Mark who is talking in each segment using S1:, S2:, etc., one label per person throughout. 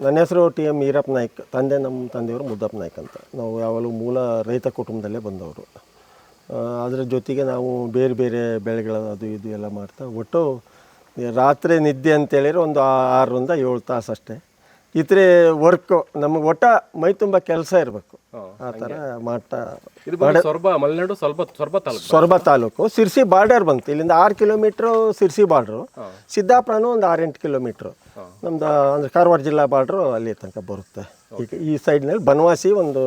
S1: ನನ್ನ ಹೆಸರು T M Irappa Naik. ತಂದೆ ನಮ್ಮ ತಂದೆಯವರು ಮುದ್ದಪ್ಪ ನಾಯ್ಕ್ ಅಂತ. ನಾವು ಯಾವಾಗಲೂ ಮೂಲ ರೈತ ಕುಟುಂಬದಲ್ಲೇ ಬಂದವರು. ಅದರ ಜೊತೆಗೆ ನಾವು ಬೇರೆ ಬೇರೆ ಬೆಳೆಗಳ ಅದು ಇದು ಎಲ್ಲ ಮಾಡ್ತಾ ಒಟ್ಟು ರಾತ್ರಿ ನಿದ್ದೆ ಅಂತೇಳಿದ್ರೆ ಒಂದು ಆರರಿಂದ ಏಳು ತಾಸು ಅಷ್ಟೇ. ಇತರೆ ವರ್ಕು ನಮಗೆ ಒಟ್ಟ ಮೈ ತುಂಬ ಕೆಲಸ ಇರಬೇಕು. ಆ ಥರ ಮಾಡ್ತಾ
S2: ಇದು ಬಂದು ಸೊರಬ ಮಲೆನಾಡು ಸ್ವಲ್ಪ ಸೊರಬ ತಾಲೂಕು
S1: ಸೊರಬ ತಾಲೂಕು. ಸಿರ್ಸಿ ಬಾರ್ಡರ್ ಬಂತು. ಇಲ್ಲಿಂದ ಆರು ಕಿಲೋಮೀಟ್ರು ಸಿರ್ಸಿ ಬಾರ್ಡ್ರು. ಸಿದ್ದಾಪುರನು ಒಂದು ಆರೆಂಟು ಕಿಲೋಮೀಟ್ರು. ನಮ್ದು ಅಂದ್ರೆ ಕಾರವಾರ ಜಿಲ್ಲಾ ಬಾರ್ಡ್ರು ಅಲ್ಲಿ ತನಕ ಬರುತ್ತೆ. ಈಗ ಈ ಸೈಡ್ನಲ್ಲಿ ಬನವಾಸಿ ಒಂದು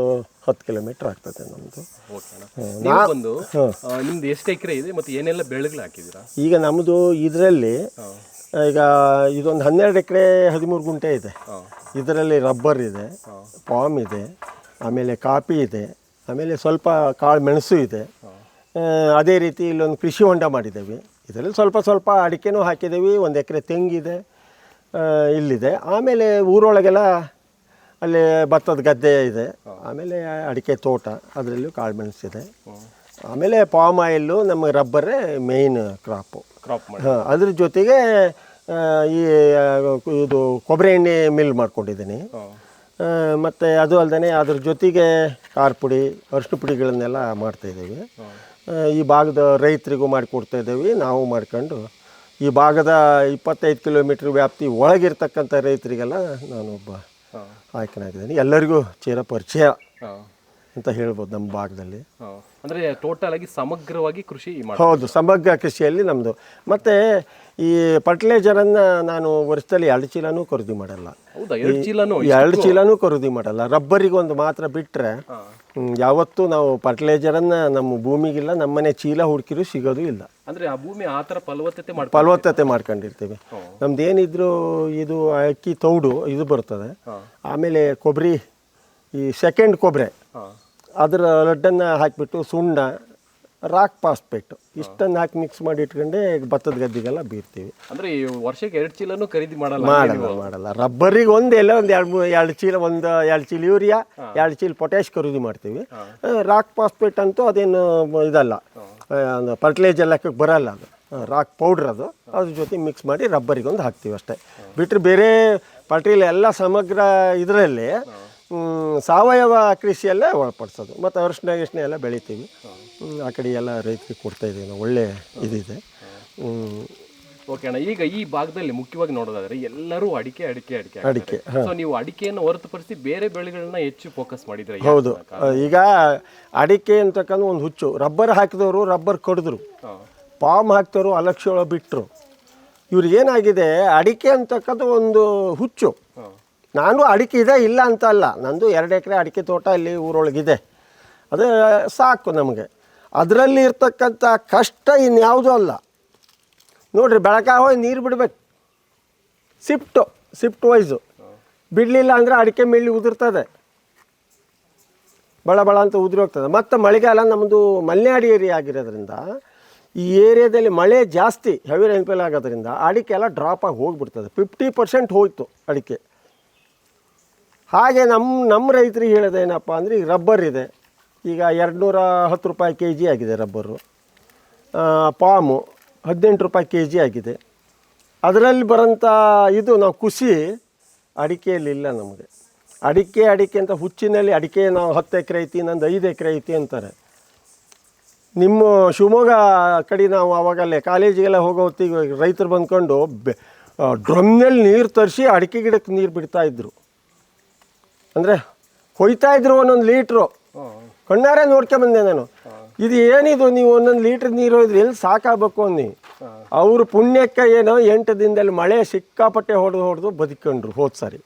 S1: ಹತ್ತು ಕಿಲೋಮೀಟ್ರ್ ಆಗ್ತದೆ ನಮ್ಮದು
S2: ಆ, ನಿಮ್ದು ಎಷ್ಟು ಎಕರೆ ಇದೆ ಮತ್ತೆ ಏನೆಲ್ಲ ಬೆಳೆಗಳು ಹಾಕಿದ್ದೀರಾ?
S1: ಈಗ ನಮ್ಮದು ಇದರಲ್ಲಿ ಈಗ ಇದೊಂದು ಹನ್ನೆರಡು ಎಕರೆ ಹದಿಮೂರು ಗುಂಟೆ ಇದೆ. ಇದರಲ್ಲಿ ರಬ್ಬರ್ ಇದೆ ಪಾಮ್ ಇದೆ ಆಮೇಲೆ ಕಾಫಿ ಇದೆ. ಆಮೇಲೆ ಸ್ವಲ್ಪ ಕಾಳು ಮೆಣಸು ಇದೆ. ಅದೇ ರೀತಿ ಇಲ್ಲೊಂದು ಕೃಷಿ ಹೊಂಡ ಮಾಡಿದ್ದೇವೆ. ಇದರಲ್ಲಿ ಸ್ವಲ್ಪ ಸ್ವಲ್ಪ ಅಡಿಕೆನೂ ಹಾಕಿದ್ದೀವಿ. ಒಂದು ಎಕರೆ ತೆಂಗಿದೆ ಇಲ್ಲಿದೆ. ಆಮೇಲೆ ಊರೊಳಗೆಲ್ಲ ಅಲ್ಲಿ ಭತ್ತದ ಗದ್ದೆ ಇದೆ. ಆಮೇಲೆ ಅಡಿಕೆ ತೋಟ ಅದರಲ್ಲೂ ಕಾಳು ಮೆಣಸಿದೆ. ಆಮೇಲೆ ಪಾಮ್ ಆಯಿಲ್ಲು ನಮಗೆ ರಬ್ಬರೇ ಮೇಯ್ನ್ ಕ್ರಾಪು
S2: ಕ್ರಾಪ್
S1: ಹಾಂ ಅದ್ರ ಜೊತೆಗೆ ಈ ಇದು ಕೊಬ್ಬರಿ ಎಣ್ಣೆ ಮಿಲ್ ಮಾಡ್ಕೊಂಡಿದ್ದೀನಿ. ಮತ್ತು ಅದು ಅಲ್ಲದೆ ಅದ್ರ ಜೊತೆಗೆ ಖಾರ ಪುಡಿ ಅರಿಶಿನ ಪುಡಿಗಳನ್ನೆಲ್ಲ ಮಾಡ್ತಾಯಿದ್ದೀವಿ ಈ ಭಾಗದ ರೈತರಿಗೂ ಮಾಡಿಕೊಡ್ತಾ ಇದ್ದೀವಿ. ನಾವು ಮಾಡ್ಕೊಂಡು ಈ ಭಾಗದ ಇಪ್ಪತ್ತೈದು ಕಿಲೋಮೀಟ್ರ್ ವ್ಯಾಪ್ತಿ ಒಳಗಿರ್ತಕ್ಕಂಥ ರೈತರಿಗೆಲ್ಲ ನಾನೊಬ್ಬ ಆಯ್ಕೆನಾಗಿದ್ದೀನಿ. ಎಲ್ಲರಿಗೂ ಚೀರ ಪರಿಚಯ ಅಂತ ಹೇಳ್ಬೋದು ನಮ್ಮ ಭಾಗದಲ್ಲಿ.
S2: ಅಂದರೆ ಟೋಟಲ್ ಆಗಿ ಸಮಗ್ರವಾಗಿ ಕೃಷಿ
S1: ಹೌದು ಸಮಗ್ರ ಕೃಷಿಯಲ್ಲಿ ನಮ್ಮದು ಮತ್ತು ಈ ಫರ್ಟಿಲೈಸರನ್ನು ನಾನು ವರ್ಷದಲ್ಲಿ ಎರಡು ಚೀಲನೂ ಖರೀದಿ ಮಾಡಲ್ಲ.
S2: ಎರಡು ಚೀಲನು
S1: ಖರೀದಿ ಮಾಡಲ್ಲ. ರಬ್ಬರಿಗೆ ಒಂದು ಮಾತ್ರ ಬಿಟ್ಟರೆ ಯಾವತ್ತೂ ನಾವು ಫರ್ಟಿಲೈಸರನ್ನು ನಮ್ಮ ಭೂಮಿಗಿಲ್ಲ ನಮ್ಮನೆ ಚೀಲ ಹುಡುಕಿರು ಸಿಗೋದು ಇಲ್ಲ.
S2: ಅಂದ್ರೆ ಆ ಭೂಮಿ ಆ ಫಲವತ್ತತೆ ಮಾಡಿ
S1: ಫಲವತ್ತತೆ ಮಾಡ್ಕೊಂಡಿರ್ತೀವಿ. ನಮ್ದು ಏನಿದ್ರು ಇದು ಅಕ್ಕಿ ತೌಡು ಇದು ಬರ್ತದೆ. ಆಮೇಲೆ ಕೊಬ್ಬರಿ ಈ ಸೆಕೆಂಡ್ ಕೊಬ್ಬರಿ. ಅದರ ಲಡ್ಡನ್ನು ಹಾಕಿಬಿಟ್ಟು ಸುಣ್ಣ ರಾಕ್ ಪಾಸ್ಪೇಟ್. ಇಷ್ಟನ್ನು ಹಾಕಿ ಮಿಕ್ಸ್ ಮಾಡಿ ಇಟ್ಕೊಂಡೆ ಭತ್ತದ ಗದ್ದಿಗೆಲ್ಲ ಬೀರ್ತೀವಿ.
S2: ಅಂದ್ರೆ ಈ ವರ್ಷಕ್ಕೆ ಎರಡು ಚೀಲನು ಖರೀದಿ ಮಾಡಲ್ಲ
S1: ಮಾಡಲ್ಲ ಮಾಡಲ್ಲ. ರಬ್ಬರಿಗೆ ಒಂದು ಎಲ್ಲ ಒಂದು ಎರಡು ಮೂರು ಎರಡು ಚೀಲ ಒಂದು ಎರಡು ಚೀಲ ಯೂರಿಯಾ ಎರಡು ಚೀಲ ಪೊಟ್ಯಾಶ್ ಖರೀದಿ ಮಾಡ್ತೀವಿ. ರಾಕ್ ಪಾಸ್ಪೇಟ್ ಅಂತೂ ಅದೇನು ಇದಲ್ಲ. ಫರ್ಟಿಲೈಸರ್ ಹಾಕಕ್ಕೆ ಬರಲ್ಲ ಅದು. ರಾಕ್ ಪೌಡ್ರ್ ಅದು. ಅದ್ರ ಜೊತೆ ಮಿಕ್ಸ್ ಮಾಡಿ ರಬ್ಬರಿಗೆ ಒಂದು ಹಾಕ್ತೀವಿ ಅಷ್ಟೇ. ಬಿಟ್ಟರೆ ಬೇರೆ ಪಟ್ರೀಲ್ ಎಲ್ಲ ಸಮಗ್ರ ಇದರಲ್ಲಿ ಸಾವಯವ ಕೃಷಿಯಲ್ಲೇ ಒಳಪಡಿಸೋದು. ಮತ್ತು ಅರಿಶಿನ ಗಿರ್ಶಿನ ಎಲ್ಲ ಬೆಳಿತೀವಿ. ಆ ಕಡೆ ಎಲ್ಲ ರೈತರಿಗೆ ಕೊಡ್ತಾ ಇದ್ದೀವಿ ನಾವು. ಒಳ್ಳೆ ಇದಿದೆ.
S2: ಓಕೆ ಅಣ್ಣ ಈಗ ಈ ಭಾಗದಲ್ಲಿ ಮುಖ್ಯವಾಗಿ ನೋಡೋದಾದ್ರೆ ಎಲ್ಲರೂ ಅಡಿಕೆ ಅಡಿಕೆ ಅಡಿಕೆ
S1: ಅಡಿಕೆ,
S2: ಸೊ ನೀವು ಅಡಿಕೆಯನ್ನು ಹೊರತುಪಡಿಸಿ ಬೇರೆ ಬೆಳೆಗಳನ್ನ ಹೆಚ್ಚು ಫೋಕಸ್ ಮಾಡಿದ್ರೆ
S1: ಹೌದು. ಈಗ ಅಡಿಕೆ ಅಂತಕ್ಕಂಥ ಒಂದು ಹುಚ್ಚು ರಬ್ಬರ್ ಹಾಕಿದವರು ರಬ್ಬರ್ ಕಡಿದ್ರು. ಪಾಮ್ ಹಾಕ್ತವರು ಅಲಕ್ಷ್ಯ ಬಿಟ್ಟರು ಇವ್ರಿಗೇನಾಗಿದೆ ಅಡಿಕೆ ಅಂತಕ್ಕಂಥ ಒಂದು ಹುಚ್ಚು ನಾನು ಅಡಿಕೆ ಇದೆ, ಇಲ್ಲ ಅಂತ ಅಲ್ಲ ನಂದು ಎರಡು ಎಕರೆ ಅಡಿಕೆ ತೋಟ ಇಲ್ಲಿ ಊರೊಳಗಿದೆ. ಅದು ಸಾಕು ನಮಗೆ. ಅದರಲ್ಲಿ ಇರ್ತಕ್ಕಂಥ ಕಷ್ಟ ಇನ್ಯಾವುದೂ ಅಲ್ಲ. ನೋಡ್ರಿ ಬೆಳಕಾಗ ಹೋಗಿ ನೀರು ಬಿಡ್ಬೇಕು. ಸಿಫ್ಟು ಸಿಫ್ಟ್ ವೈಸು ಬಿಡಲಿಲ್ಲ ಅಂದರೆ ಅಡಿಕೆ ಮೇಲೆ ಉದುರ್ತದೆ. ಬಳ ಬಳ ಅಂತ ಉದುರಿ ಹೋಗ್ತದೆ. ಮತ್ತು ಮಳೆಗಾಲ ನಮ್ಮದು ಮಲೆನಾಡು ಏರಿಯಾ ಆಗಿರೋದ್ರಿಂದ, ಈ ಏರಿಯಾದಲ್ಲಿ ಮಳೆ ಜಾಸ್ತಿ ಹೆವಿ ರೈನ್ಫಾಲ್ ಆಗೋದ್ರಿಂದ ಅಡಿಕೆ ಎಲ್ಲ ಡ್ರಾಪ್ ಆಗಿ ಹೋಗಿಬಿಡ್ತದೆ. ಫಿಫ್ಟಿ ಪರ್ಸೆಂಟ್ ಹೋಯಿತು ಅಡಿಕೆ. ಹಾಗೆ ನಮ್ಮ ನಮ್ಮ ರೈತರಿಗೆ ಹೇಳೋದೇನಪ್ಪ ಅಂದರೆ ಈಗ ರಬ್ಬರ್ ಇದೆ. ಈಗ ಎರಡು ನೂರ ಹತ್ತು ರೂಪಾಯಿ ಕೆ ಜಿ ಆಗಿದೆ ರಬ್ಬರು. ಪಾಮು ಹದಿನೆಂಟು ರೂಪಾಯಿ ಕೆ ಜಿ ಆಗಿದೆ. ಅದರಲ್ಲಿ ಬರೋಂಥ ಇದು ನಾವು ಖುಷಿ ಅಡಿಕೆಯಲ್ಲಿಲ್ಲ ನಮಗೆ. ಅಡಿಕೆ ಅಡಿಕೆ ಅಂತ ಹುಚ್ಚಿನಲ್ಲಿ ಅಡಿಕೆ ನಾವು ಹತ್ತು ಎಕರೆ ಐತಿ ನಂದು ಐದು ಎಕರೆ ಐತಿ ಅಂತಾರೆ. ನಿಮ್ಮ ಶಿವಮೊಗ್ಗ ಕಡೆ ನಾವು ಆವಾಗಲ್ಲೇ ಕಾಲೇಜಿಗೆಲ್ಲ ಹೋಗೋ ಹೊತ್ತಿಗೆ ರೈತರು ಬಂದ್ಕೊಂಡು ಡ್ರಮ್ನಲ್ಲಿ ನೀರು ತರಿಸಿ ಅಡಿಕೆ ಗಿಡಕ್ಕೆ ನೀರು ಬಿಡ್ತಾ ಇದ್ರು. ಅಂದರೆ ಹೊಯ್ತಾ ಇದ್ರು ಒಂದೊಂದು ಲೀಟ್ರು. ಕಣ್ಣಾರೆ ನೋಡ್ಕೊಂಬಂದೆ ನಾನು. ಇದು ಏನಿದು ನೀವು ಒಂದೊಂದು ಲೀಟ್ರ್ ನೀರು ಇದ್ರೆ ಎಲ್ಲಿ ಸಾಕಾಗಬೇಕು ಅನ್ನಿ. ಅವ್ರ ಪುಣ್ಯಕ್ಕೆ ಏನೋ ಎಂಟು ದಿನದಲ್ಲಿ ಮಳೆ ಸಿಕ್ಕಾಪಟ್ಟೆ ಹೊಡೆದು ಹೊಡೆದು ಬದುಕೊಂಡ್ರು ಹೋದ್ ಸಾರಿ.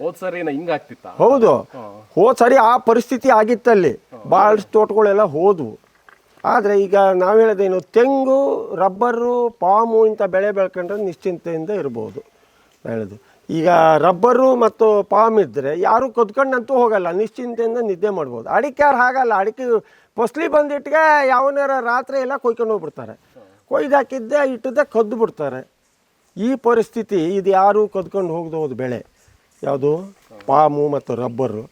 S2: ಹೋದ್
S1: ಹೌದು. ಹೋದ್ ಸರಿ ಆ ಪರಿಸ್ಥಿತಿ ಆಗಿತ್ತಲ್ಲಿ. ಭಾಳಷ್ಟು ತೋಟಗಳೆಲ್ಲ ಹೋದ್ವು. ಆದರೆ ಈಗ ನಾವು ಹೇಳೋದೇನು ತೆಂಗು ರಬ್ಬರು ಪಾಮು ಇಂಥ ಬೆಳೆ ಬೆಳ್ಕೊಂಡ್ರೆ ನಿಶ್ಚಿಂತೆಯಿಂದ ಇರ್ಬೋದು. ಹೇಳೋದು. ಈಗ ರಬ್ಬರು ಮತ್ತು ಪಾಮ್ ಇದ್ದರೆ ಯಾರು ಕದ್ಕೊಂಡಂತೂ ಹೋಗಲ್ಲ, ನಿಶ್ಚಿಂತೆಯಿಂದ ನಿದ್ದೆ ಮಾಡ್ಬೋದು. ಅಡಿಕೆ ಯಾರು ಹಾಗಲ್ಲ, ಅಡಿಕೆ ಫಸ್ಲಿ ಬಂದಿಟ್ಟಿಗೆ ಯಾವನಾರ ರಾತ್ರಿ ಎಲ್ಲ ಕೊಯ್ಕೊಂಡು ಹೋಗ್ಬಿಡ್ತಾರೆ. ಕೊಯ್ದು ಹಾಕಿದ್ದೆ, ಇಟ್ಟದ್ದೆ ಕದ್ದು ಬಿಡ್ತಾರೆ. ಈ ಪರಿಸ್ಥಿತಿ ಇದು ಯಾರು ಕದ್ಕೊಂಡು ಹೋಗ್ದೋದು ಬೆಳೆ. ಯಾವುದು? ಪಾಮು ಮತ್ತು ರಬ್ಬರು.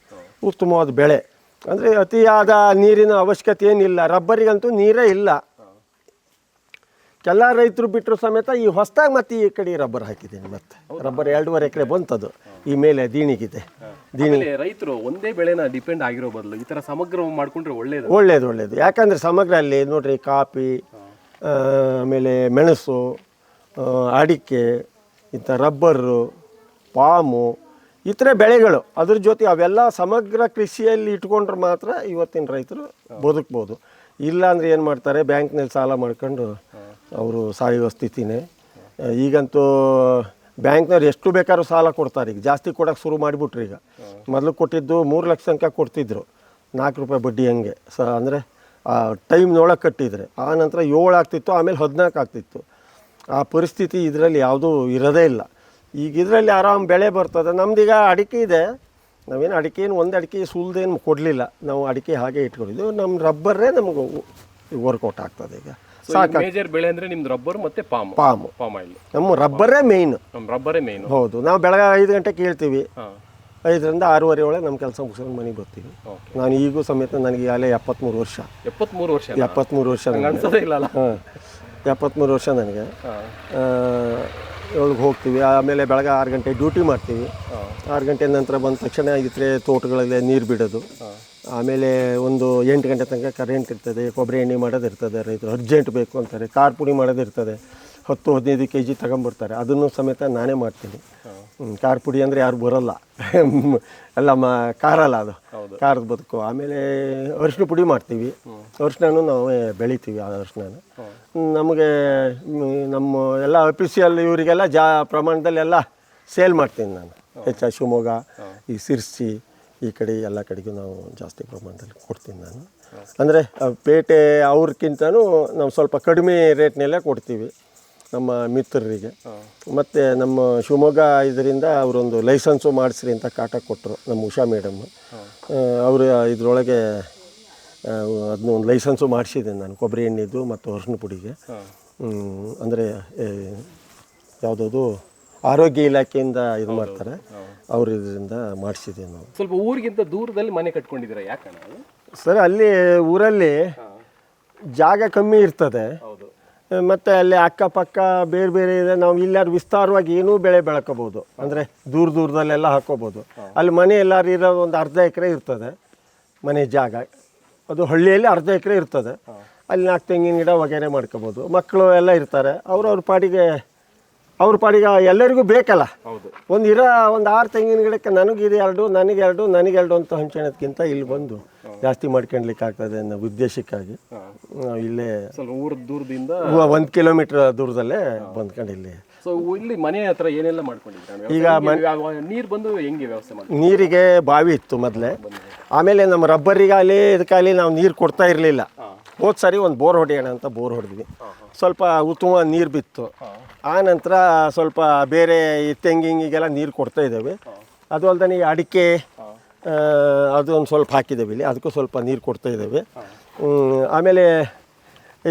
S1: ಉತ್ತಮವಾದ ಬೆಳೆ. ಅಂದರೆ ಅತಿಯಾದ ನೀರಿನ ಅವಶ್ಯಕತೆ ಏನಿಲ್ಲ, ರಬ್ಬರಿಗಂತೂ ನೀರೇ ಇಲ್ಲ. ಎಲ್ಲ ರೈತರು ಬಿಟ್ಟರು ಸಮೇತ ಈ ಹೊಸದಾಗಿ ಮತ್ತೆ ಈ ಕಡೆ ರಬ್ಬರ್ ಹಾಕಿದ್ದೀನಿ ಮತ್ತೆ. ರಬ್ಬರ್ ಎರಡೂವರೆ ಎಕರೆ ಬಂತದು. ಈ ಮೇಲೆ ದೀಣಿಗಿದೆ. ದೀಣಿ
S2: ರೈತರು ಒಂದೇ ಬೆಳೆನ ಡಿಪೆಂಡ್ ಆಗಿರೋ ಬದಲು ಈ ಥರ ಸಮಗ್ರ ಮಾಡ್ಕೊಂಡ್ರೆ ಒಳ್ಳೇದು
S1: ಒಳ್ಳೇದು ಒಳ್ಳೇದು. ಯಾಕಂದರೆ ಸಮಗ್ರ ಅಲ್ಲಿ ನೋಡ್ರಿ ಕಾಫಿ ಆಮೇಲೆ ಮೆಣಸು ಅಡಿಕೆ ಇಂಥ ರಬ್ಬರು ಪಾಮು ಈ ಥರ ಬೆಳೆಗಳು. ಅದ್ರ ಜೊತೆ ಅವೆಲ್ಲ ಸಮಗ್ರ ಕೃಷಿಯಲ್ಲಿ ಇಟ್ಕೊಂಡ್ರೆ ಮಾತ್ರ ಇವತ್ತಿನ ರೈತರು ಬದುಕ್ಬೋದು. ಇಲ್ಲ ಅಂದರೆ ಏನು ಮಾಡ್ತಾರೆ? ಬ್ಯಾಂಕ್ನಲ್ಲಿ ಸಾಲ ಮಾಡ್ಕೊಂಡು ಅವರು ಸಾಯುವ ಸ್ಥಿತಿನೇ. ಈಗಂತೂ ಬ್ಯಾಂಕ್ನವ್ರು ಎಷ್ಟು ಬೇಕಾದ್ರೂ ಸಾಲ ಕೊಡ್ತಾರೆ. ಈಗ ಜಾಸ್ತಿ ಕೊಡೋಕೆ ಶುರು ಮಾಡಿಬಿಟ್ರು ಈಗ. ಮೊದಲು ಕೊಟ್ಟಿದ್ದು ಮೂರು ಲಕ್ಷ ತನಕ ಕೊಡ್ತಿದ್ರು. ನಾಲ್ಕು ರೂಪಾಯಿ ಬಡ್ಡಿ ಹಂಗೆ. ಸ, ಅಂದರೆ ಟೈಮ್ನೊಳಗೆ ಕಟ್ಟಿದರೆ. ಆ ನಂತರ ಏಳು ಆಗ್ತಿತ್ತು, ಆಮೇಲೆ ಹದಿನಾಲ್ಕು ಆಗ್ತಿತ್ತು. ಆ ಪರಿಸ್ಥಿತಿ ಇದರಲ್ಲಿ ಯಾವುದೂ ಇರೋದೇ ಇಲ್ಲ. ಈಗ ಇದರಲ್ಲಿ ಆರಾಮ್ ಬೆಳೆ ಬರ್ತದೆ. ನಮ್ದೀಗ ಅಡಿಕೆ ಇದೆ. ನಾವೇನು ಅಡಿಕೆ ಏನು, ಒಂದು ಅಡಿಕೆ ಸುಲ್ದೇನು ಕೊಡಲಿಲ್ಲ. ನಾವು ಅಡಿಕೆ ಹಾಗೆ ಇಟ್ಕೊಂಡಿದ್ದು. ನಮ್ಮ ರಬ್ಬರೇ ನಮಗೆ ವರ್ಕೌಟ್ ಆಗ್ತದೆ ಈಗ. ಸಾಕು
S2: ಮೇಜರ್ ಬೆಳೆ ಅಂದ್ರೆ ನಿಮ್ದು ರಬ್ಬರ್ ಮತ್ತೆ ಪಾಮ್
S1: ಪಾಮ್
S2: ಪಾಮ್ ಆಯಿಲ್
S1: ನಮ್ಮ ರಬ್ಬರೇ ಮೇಯ್ನ್
S2: ನಮ್ಮ ರಬ್ಬರೇ ಮೇನ್
S1: ಹೌದು. ನಾವು ಬೆಳಗ್ಗೆ ಐದು ಗಂಟೆಗೆ ಕೇಳ್ತೀವಿ ಐದರಿಂದ ಆರೂವರೆ ಒಳಗೆ ನಮ್ಮ ಕೆಲಸ ಮುಗಿಸ್ಕೊಂಡು ಮನೆಗೆ ಬರ್ತೀವಿ. ನಾನು ಈಗೂ ಸಮೇತ ನನಗೆ ಅಲ್ಲೇ ಎಪ್ಪತ್ತ್ಮೂರು ವರ್ಷ.
S2: ಎಪ್ಪತ್ಮೂರು ವರ್ಷ
S1: ಎಪ್ಪತ್ತ್ಮೂರು ವರ್ಷ ನನಗೆ.
S2: ಅನ್ಸೋದೇ ಇಲ್ಲ ಅಲ್ಲ
S1: ಹಾಂ. ಎಪ್ಪತ್ತ್ಮೂರು ವರ್ಷ ನನಗೆ. ಒಳಗೆ ಹೋಗ್ತೀವಿ. ಆಮೇಲೆ ಬೆಳಗ್ಗೆ ಆರು ಗಂಟೆ ಡ್ಯೂಟಿ ಮಾಡ್ತೀವಿ. ಆರು ಗಂಟೆ ನಂತರ ಬಂದ ತಕ್ಷಣ ಇದ್ರೆ ತೋಟಗಳಲ್ಲಿ ನೀರು ಬಿಡೋದು. ಆಮೇಲೆ ಒಂದು ಎಂಟು ಗಂಟೆ ತನಕ ಕರೆಂಟ್ ಇರ್ತದೆ ಕೊಬ್ಬರಿ ಎಣ್ಣೆ ಮಾಡೋದಿರ್ತದೆ ರೈತರು ಅರ್ಜೆಂಟ್ ಬೇಕು ಅಂತಾರೆ ಖಾರ ಪುಡಿ ಮಾಡೋದಿರ್ತದೆ ಹತ್ತು ಹದಿನೈದು ಕೆ ಜಿ ತಗೊಂಬರ್ತಾರೆ ಅದನ್ನು ಸಮೇತ ನಾನೇ ಮಾಡ್ತೀನಿ. ಖಾರ ಪುಡಿ ಅಂದರೆ ಯಾರು ಬರೋಲ್ಲ. ಎಲ್ಲ ಮ ಖಾರಲ್ಲ ಅದು. ಖಾರದ ಬದುಕು. ಆಮೇಲೆ ಅರಿಶಿನ ಪುಡಿ ಮಾಡ್ತೀವಿ. ಅರಿಶಿನೂ ನಾವೇ ಬೆಳಿತೀವಿ ಆ ಅರಿಶಿನ ನಮಗೆ ನಮ್ಮ ಎಲ್ಲ ಅಫಿಷಿಯಲ್ ಇವರಿಗೆಲ್ಲ ಜಾ ಪ್ರಮಾಣದಲ್ಲಿ ಎಲ್ಲ ಸೇಲ್ ಮಾಡ್ತೀನಿ ನಾನು. ಹೆಚ್ಚ ಶಿವಮೊಗ್ಗ ಈ ಸಿರ್ಸಿ ಈ ಕಡೆ ಎಲ್ಲ ಕಡೆಗೂ ನಾವು ಜಾಸ್ತಿ ಪ್ರಮಾಣದಲ್ಲಿ ಕೊಡ್ತೀನಿ ನಾನು. ಅಂದರೆ ಪೇಟೆ ಅವ್ರಿಗಿಂತನೂ ನಾವು ಸ್ವಲ್ಪ ಕಡಿಮೆ ರೇಟ್ನಲ್ಲೇ ಕೊಡ್ತೀವಿ ನಮ್ಮ ಮಿತ್ರರಿಗೆ. ಮತ್ತು ನಮ್ಮ ಶಿವಮೊಗ್ಗ ಇದರಿಂದ ಅವರೊಂದು ಲೈಸೆನ್ಸು ಮಾಡಿಸ್ರಿ ಅಂತ ಕಾಟ ಕೊಟ್ಟರು ನಮ್ಮ ಉಷಾ ಮೇಡಮ್. ಅವರು ಇದರೊಳಗೆ ಅದನ್ನ ಒಂದು ಲೈಸೆನ್ಸು ಮಾಡಿಸಿದ್ದೀನಿ ನಾನು, ಕೊಬ್ಬರಿ ಎಣ್ಣೆದು ಮತ್ತು ಅರ್ಶಿನ ಪುಡಿಗೆ. ಅಂದರೆ ಯಾವುದದು ಆರೋಗ್ಯ ಇಲಾಖೆಯಿಂದ ಇದು ಮಾಡ್ತಾರೆ. ಅವ್ರ ಇದರಿಂದ ಮಾಡಿಸಿದ್ದೀವಿ ನಾವು.
S2: ಸ್ವಲ್ಪ ಊರಿಗಿಂತ ದೂರದಲ್ಲಿ ಮನೆ ಕಟ್ಕೊಂಡಿದ್ದೀರಾ ಯಾಕಣ್ಣ
S1: ಸರ್ ಅಲ್ಲಿ ಊರಲ್ಲಿ ಜಾಗ ಕಮ್ಮಿ ಇರ್ತದೆ. ಮತ್ತು ಅಲ್ಲಿ ಅಕ್ಕಪಕ್ಕ ಬೇರೆ ಬೇರೆ ಇದೆ. ನಾವು ಇಲ್ಲಾರು ವಿಸ್ತಾರವಾಗಿ ಏನೂ ಬೆಳೆ ಬೆಳ್ಕೋಬೋದು. ಅಂದರೆ ದೂರ ದೂರದಲ್ಲೆಲ್ಲ ಹಾಕೋಬೋದು. ಅಲ್ಲಿ ಮನೆ ಎಲ್ಲಾರು ಇರೋದು ಒಂದು ಅರ್ಧ ಎಕರೆ ಇರ್ತದೆ ಮನೆ ಜಾಗ. ಅದು ಹಳ್ಳಿಯಲ್ಲಿ ಅರ್ಧ ಎಕರೆ ಇರ್ತದೆ. ಅಲ್ಲಿ ನಾಲ್ಕು ತೆಂಗಿನ ಗಿಡ ವಗೇರೆ ಮಾಡ್ಕೋಬೋದು. ಮಕ್ಕಳು ಎಲ್ಲ ಇರ್ತಾರೆ. ಅವ್ರವ್ರ ಪಾಡಿಗೆ ಅವ್ರ ಪಾಡಿಗೆ ಎಲ್ಲರಿಗೂ ಬೇಕಲ್ಲ. ಒಂದು ಇರೋ ಒಂದು ಆರು ತೆಂಗಿನ ಗಿಡಕ್ಕೆ ನನಗಿದು ಎರಡು ನನಗೆ ಎರಡು ನನಗೆ ಎರಡು ಅಂತ ಹಂಚೋಣದ್ಕಿಂತ ಇಲ್ಲಿ ಬಂದು ಜಾಸ್ತಿ ಮಾಡ್ಕೊಂಡ್ಲಿಕ್ಕೆ ಆಗ್ತದೆ ಅನ್ನೋ ಉದ್ದೇಶಕ್ಕಾಗಿ. ನಾವು ಇಲ್ಲೇ
S2: ಊರ ದೂರದಿಂದ
S1: ಒಂದು ಕಿಲೋಮೀಟರ್ ದೂರದಲ್ಲೇ ಬಂದ್ಕೊಂಡು ಇಲ್ಲಿ.
S2: ಸೊ ಇಲ್ಲಿ ಮನೆ ಹತ್ರ ಏನೆಲ್ಲ ಮಾಡ್ಕೊಂಡಿದ್ದೀರಾ?
S1: ಈಗ
S2: ನೀರು ಬಂದು ಹೆಂಗೆ ವ್ಯವಸ್ಥೆ ಮಾಡಿ
S1: ನೀರಿಗೆ ಬಾವಿ ಇತ್ತು ಮೊದಲೇ. ಆಮೇಲೆ ನಮ್ಮ ರಬ್ಬರಿಗಾಗಲಿ ಇದಕ್ಕಾಗಲಿ ನಾವು ನೀರು ಕೊಡ್ತಾ ಇರಲಿಲ್ಲ. ಹೋದ ಸಾರಿ ಒಂದು ಬೋರ್ ಹೊಡೆಯೋಣ ಅಂತ ಬೋರ್ ಹೊಡೆದ್ವಿ. ಸ್ವಲ್ಪ ಉತ್ತಮ ನೀರು ಬಿತ್ತು. ಆ ನಂತರ ಸ್ವಲ್ಪ ಬೇರೆ ಈ ತೆಂಗಿಂಗಿಗೆಲ್ಲ ನೀರು ಕೊಡ್ತಾ ಇದ್ದೇವೆ ಅದು ಅಲ್ದೇ ಈ ಅಡಿಕೆ ಅದು ಒಂದು ಸ್ವಲ್ಪ ಹಾಕಿದ್ದೇವೆ ಇಲ್ಲಿ. ಅದಕ್ಕೂ ಸ್ವಲ್ಪ ನೀರು ಕೊಡ್ತಾ ಇದ್ದೇವೆ ಆಮೇಲೆ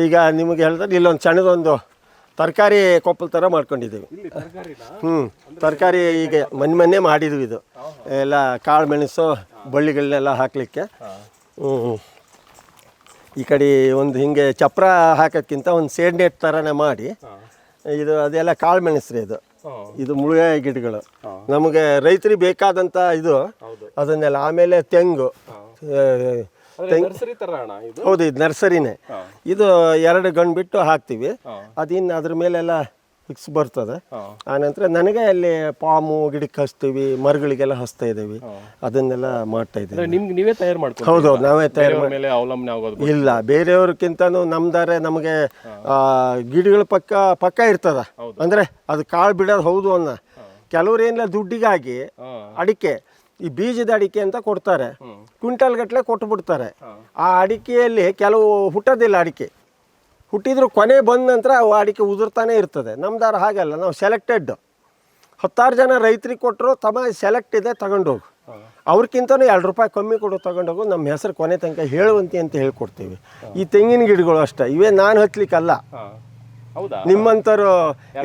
S1: ಈಗ ನಿಮಗೆ ಹೇಳಿದ್ರೆ ಇಲ್ಲೊಂದು ಸಣ್ಣದೊಂದು ತರಕಾರಿ ಕೊಪ್ಪಲ್ ಥರ ಮಾಡ್ಕೊಂಡಿದ್ದೀವಿ ಹ್ಞೂ ತರಕಾರಿ ಈಗ ಮನೆ ಮೊನ್ನೆ ಮಾಡಿದ್ವಿ ಇದು. ಎಲ್ಲ ಕಾಳು ಮೆಣಸು ಬಳ್ಳಿಗಳನ್ನೆಲ್ಲ ಹಾಕಲಿಕ್ಕೆ. ಹ್ಞೂ ಈ ಕಡೆ ಒಂದು ಹಿಂಗೆ ಚಪ್ರ ಹಾಕೋಕ್ಕಿಂತ ಒಂದು ಸೇಡ್ ನೆಟ್ ಥರನೇ ಮಾಡಿ. ಇದು ಅದೆಲ್ಲ ಕಾಳು ಮೆಣಸ್ರಿ ಇದು ಇದು ಮುಳುಗ ಗಿಡಗಳು. ನಮಗೆ ರೈತರಿಗೆ ಬೇಕಾದಂಥ ಇದು ಅದನ್ನೆಲ್ಲ ಆಮೇಲೆ ತೆಂಗು. ಹೌದು ಇದು ನರ್ಸರಿನೇ. ಇದು ಎರಡು ಗಂಡು ಬಿಟ್ಟು ಹಾಕ್ತೀವಿ. ಅದಿನ್ನು ಅದ್ರ ಮೇಲೆಲ್ಲ ಫಿಕ್ಸ್ ಬರ್ತದೆ. ಆನಂತರ ನನಗೆ ಅಲ್ಲಿ ಪಾಮು ಗಿಡಕ್ಕೆ ಹಚ್ತೀವಿ ಮರಗಳಿಗೆಲ್ಲ ಹಚ್ತಾ ಇದ್ದೀವಿ. ಅದನ್ನೆಲ್ಲ ಮಾಡ್ತಾ ಇದ್ದೀವಿ.
S2: ನಿಮ್ಗೆ ನೀವೇ ತಯಾರು
S1: ಹೌದು ನಾವೇ ತಯಾರು
S2: ಮೇಲೆ ಅವಲಂಬನೆ ಆಗೋದು
S1: ಇಲ್ಲ ಬೇರೆಯವ್ರಕ್ಕಿಂತನೂ ನಮ್ದಾರೆ ನಮಗೆ ಆ, ಗಿಡಗಳ ಪಕ್ಕ ಪಕ್ಕ ಇರ್ತದ. ಅಂದ್ರೆ ಅದು ಕಾಳು ಬಿಡೋದು ಹೌದು ಅನ್ನ. ಕೆಲವ್ರು ಏನಿಲ್ಲ ದುಡ್ಡಿಗಾಗಿ ಅಡಿಕೆ ಈ ಬೀಜದ ಅಡಿಕೆ ಅಂತ ಕೊಡ್ತಾರೆ. ಕ್ವಿಂಟಲ್ ಗಟ್ಟಲೆ ಕೊಟ್ಟು ಬಿಡ್ತಾರೆ ಆ ಅಡಿಕೆಯಲ್ಲಿ ಕೆಲವು ಹುಟ್ಟೋದಿಲ್ಲ ಅಡಿಕೆ. ಹುಟ್ಟಿದ್ರು ಕೊನೆ ಬಂದ ನಂತರ ಅವು ಅಡಿಕೆ ಉದುರ್ತಾನೆ ಇರ್ತದೆ. ನಮ್ದಾರ ಹಾಗಲ್ಲ, ನಾವು ಸೆಲೆಕ್ಟೆಡ್ ಹತ್ತಾರು ಜನ ರೈತರಿಗೆ ಕೊಟ್ಟರು ತಮ್ಮ ಸೆಲೆಕ್ಟ್ ಇದೆ, ತಗೊಂಡೋಗು. ಅವ್ರಿಗಿಂತನೂ ಎರಡು ರೂಪಾಯಿ ಕಮ್ಮಿ ಕೊಡು, ತಗೊಂಡೋಗು. ನಮ್ಮ ಹೆಸರು ಕೊನೆ ತನಕ ಹೇಳುವಂತೆ ಅಂತ ಹೇಳ್ಕೊಡ್ತೀವಿ. ಈ ತೆಂಗಿನ ಗಿಡಗಳು ಅಷ್ಟೇ. ಇವೇ ನಾನು ಹತ್ಲಿಕ್ಕಲ್ಲ
S2: ಹಾ. ಹೌದಾ?
S1: ನಿಮ್ಮಂಥವ್ರು